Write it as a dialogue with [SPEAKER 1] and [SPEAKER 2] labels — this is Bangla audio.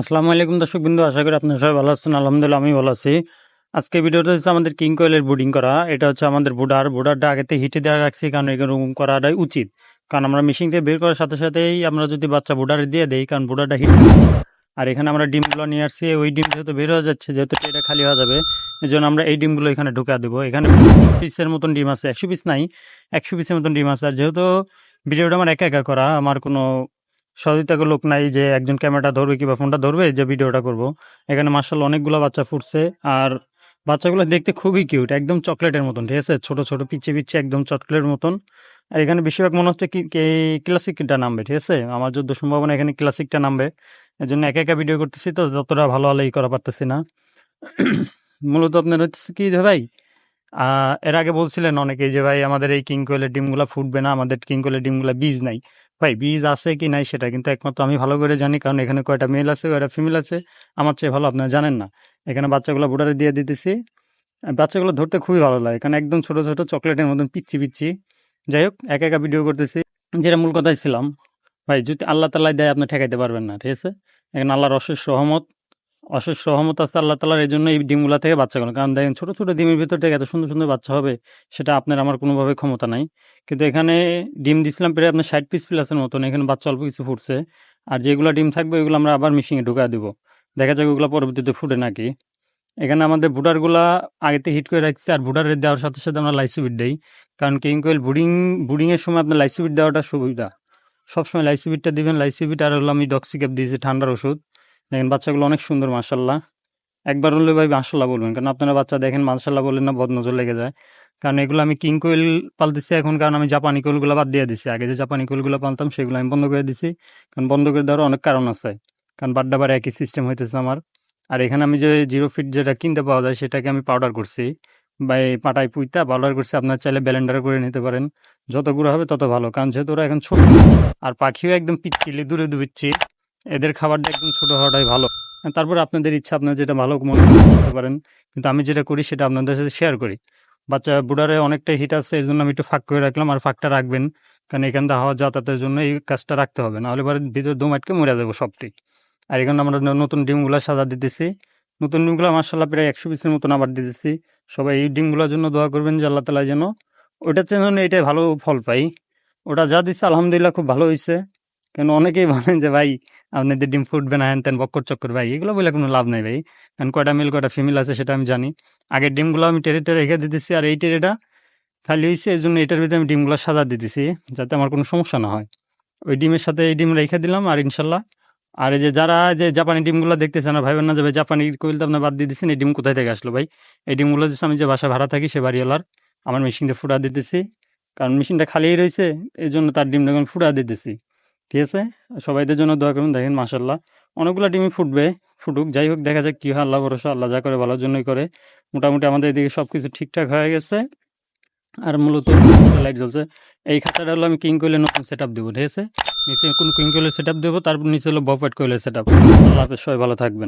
[SPEAKER 1] আসসালামু আলাইকুম দর্শক বিন্দু, আশা করি আপনারা সবাই ভালো আছেন। আলহামদুলিল্লাহ আমি ভালো আছি। আজকে ভিডিওটা হচ্ছে আমাদের কিং কোয়েলের বুডিং করা। এটা হচ্ছে আমাদের বুডার বুডারটা আগেতে হিটে দেওয়া রাখছি, কারণ এরকম করাটাই উচিত। কারণ আমরা মেশিন থেকে বের করার সাথে সাথেই আমরা যদি বাচ্চা বুডারে দিয়ে দেই, কারণ বুডারটা হিট আর এখানে আমরা ডিমগুলো নিয়ে আসছি। ওই ডিম যেহেতু বের হয়ে যাচ্ছে, যেহেতু এটা খালি হয়ে যাবে এই জন্য আমরা এই ডিমগুলো এখানে ঢুকা দেবো। এখানে পিসের মতন ডিম আছে, একশো পিস নাই, একশো পিসের মতন ডিম আছে। আর যেহেতু ভিডিওটা আমার একা একা করা, আমার কোনো সহযোগিতা লোক নাই যে একজন ক্যামেরাটা ধরবে কিংবা ফোনটা ধরবে যে ভিডিওটা করব। এখানে মার্শাল অনেকগুলো বাচ্চা ফুটছে আর বাচ্চাগুলো দেখতে খুবই কিউট, একদম চকলেটের মতন, ঠিক আছে? ছোট ছোট পিচ্ছে পিচ্ছে একদম চকলেটের মতন। আর এখানে বেশিরভাগ মনে হচ্ছে কি ক্লাসিকটা নামবে, ঠিক আছে? আমার যত সম্ভাবনা এখানে ক্লাসিকটা নামবে এর জন্য একা একা ভিডিও করতেছি তো যতটা ভালো হলে ই করা পারতেছি না। মূলত আপনার হচ্ছে কি যে ভাই এর আগে বলছিলেন অনেকেই যে ভাই, আমাদের এই কিং কোয়েলের ডিমগুলা ফুটবে না, আমাদের কিং কোয়েলের ডিমগুলা বীজ নাই। ভাই বীজ আছে কি নাই সেটা কিন্তু একমাত্র আমি ভালো করে জানি। কারণ এখানে কয়টা মেল আছে, কয়টা ফিমেল আছে, আমার চেয়ে ভালো আপনারা জানেন না। এখানে বাচ্চাগুলো বুটারে দিয়ে দিতেছি। বাচ্চাগুলো ধরতে খুবই ভালো লাগে। কারণ একদম ছোট ছোট চকলেটের মতন পিচ্ছি পিচ্ছি। যাই হোক, একা একা ভিডিও করতেছি। যেটা মূল কথায় ছিলাম, ভাই, যদি আল্লাহ তাল্লাহ দেয় আপনি ঠেকাইতে পারবেন না, ঠিক আছে? এখানে আল্লাহর অশেষ রহমত। অশেষ রহমত আছে আল্লাহ তালার এই জন্য এই ডিমগুলা থেকে বাচ্চা বাচ্চাগুলো কারণ দেখেন, ছোট ছোট ডিমের ভিতর থেকে এত সুন্দর সুন্দর বাচ্চা হবে, সেটা আপনার আমার কোনোভাবে ক্ষমতা নাই। কিন্তু এখানে ডিম দিছিলাম প্রায় আপনার ষাট পিস প্লাসের মতন, এখানে বাচ্চা অল্প কিছু ফুটছে। আর যেগুলো ডিম থাকবে, ওইগুলো আমরা আবার মেশিনে ঢুকা দিব। দেখা যাক ওগুলো পরবর্তীতে ফুটে নাকি। এখানে আমাদের বুটারগুলা আগেতে হিট করে রাখছি, আর বুটারে দেওয়ার সাথে সাথে আমরা লাইসিবিট দেই। কারণ কিং কোয়েল বুডিং বুডিংয়ের সময় আপনার লাইসিবিট দেওয়াটা সুবিধা। সবসময় লাইসিবিটটা দিবেন লাইসিবিট আর হলো আমি ডক্সিক্যাপ দিয়েছি, ঠান্ডার ওষুধ। দেখেন, বাচ্চাগুলো অনেক সুন্দর মাসাল্লাহ একবার হলে ভাই মাসাল্লাহ বলবেন, কারণ আপনারা বাচ্চা দেখেন মাসাল্লাহ বললেন না বদনজর লেগে যায়। কারণ এগুলো আমি কিং কোয়েল পালতেছি এখন, কারণ আমি জাপানি কোয়েলগুলো বাদ দিয়ে দিছি। আগে যে জাপানি কোয়েলগুলো পালতাম, সেগুলো আমি বন্ধ করে দিছি। কারণ বন্ধ করে দেওয়ার অনেক কারণ আছে। কারণ বাড্ডাবার একই সিস্টেম হইতেছে আমার। আর এখানে আমি যে জিরো ফিট যেটা কিনতে পাওয়া যায়, সেটাকে আমি পাউডার করছি। বা এই পাটায় পুইতা পাউডার করছি, আপনার চাইলে ব্যালেন্ডার করে নিতে পারেন। যত গুঁড়ো হবে তত ভালো। কারণ যেহেতু ওরা এখন ছোট, আর পাখিও একদম পিচ্ছিলি, দূরে দুবিচ্ছি এদের খাবারটা একদম ছোটো হওয়াটাই ভালো। তারপরে আপনাদের ইচ্ছা, আপনার যেটা ভালো মনে করতে পারেন। কিন্তু আমি যেটা করি, সেটা আপনাদের সাথে শেয়ার করি। বাচ্চা বুড়ারে অনেকটা হিট আছে এই জন্য আমি একটু ফাঁক করে রাখলাম আর ফাঁকটা রাখবেন। কারণ এখান থেকে হাওয়া যাতায়াতের জন্য এই কাজটা রাখতে হবে। নাহলে পরে ভিতরে দম আটকে মরে যাব সবটি। আর এখানে আমরা নতুন ডিমগুলো সাজা দিতেছি। নতুন ডিমগুলো মার্শাল্লাহ প্রায় একশো পিসের মতন আবার দিতেছি। সবাই এই ডিমগুলোর জন্য দোয়া করবেন যে আল্লাহ তালা যেন ওটার জন্য এটাই ভালো ফল পাই। ওটা যা দিচ্ছে আলহামদুলিল্লাহ খুব ভালো হয়েছে কেন অনেকেই বলেন যে, ভাই আপনাদের ডিম ফুটবে না হ্যান তেন বক্কর চক্কর, ভাই, এগুলো বলে কোনো লাভ নাই, ভাই। কারণ কয়টা মিল, কয়টা ফিমেল আছে সেটা আমি জানি। আগের ডিমগুলো আমি টেরে টেরে রেখে দিতেছি আর এই টেরেটা খালি হয়েছে এই জন্য এটার ভিতরে আমি ডিমগুলো সাজা দিতেছি, যাতে আমার কোনো সমস্যা না হয়। ওই ডিমের সাথে এই ডিম রেখে দিলাম আর ইনশাল্লাহ। আর এই যে যারা যে জাপানি ডিমগুলো দেখতেছে না ভাইবেন না যে, ভাই, জাপানি কোয়েল তো আপনার বাদ দিয়ে দিচ্ছেন এই ডিম কোথায় থেকে আসলো, ভাই? এই ডিমগুলো যে আমি যে বাসা ভাড়া থাকি, সে বাড়িওয়ালার, আমার মেশিন দিয়ে ফুটা দিতেছি। কারণ মেশিনটা খালিই রয়েছে এই জন্য তার ডিমটা আমি ফুটা দিতেছি। ঠিক আছে? সবাইদের জন্য দোয়া করুন, দেখেন মাসাল্লাহ অনেকগুলো ডিমই ফুটবে, ফুটুক, যাই হোক, দেখা যাক কী হয়, আল্লাহ ভরসা, আল্লাহ যা করে ভালোর জন্যই করে। মোটামুটি আমাদের এদিকে সব কিছু ঠিকঠাক হয়ে গেছে। আর মূলত লাইট জ্বলছে। এই খাতাটা হলো আমি কিং কোয়েলের নতুন সেট আপ দেবো, ঠিক আছে? নিচে কোন কিং কোয়েলের সেট আপ দেবো, তারপর নিচে হলো বফেট কোয়েলের সেট আপ আল্লাহ সবাই ভালো থাকবেন।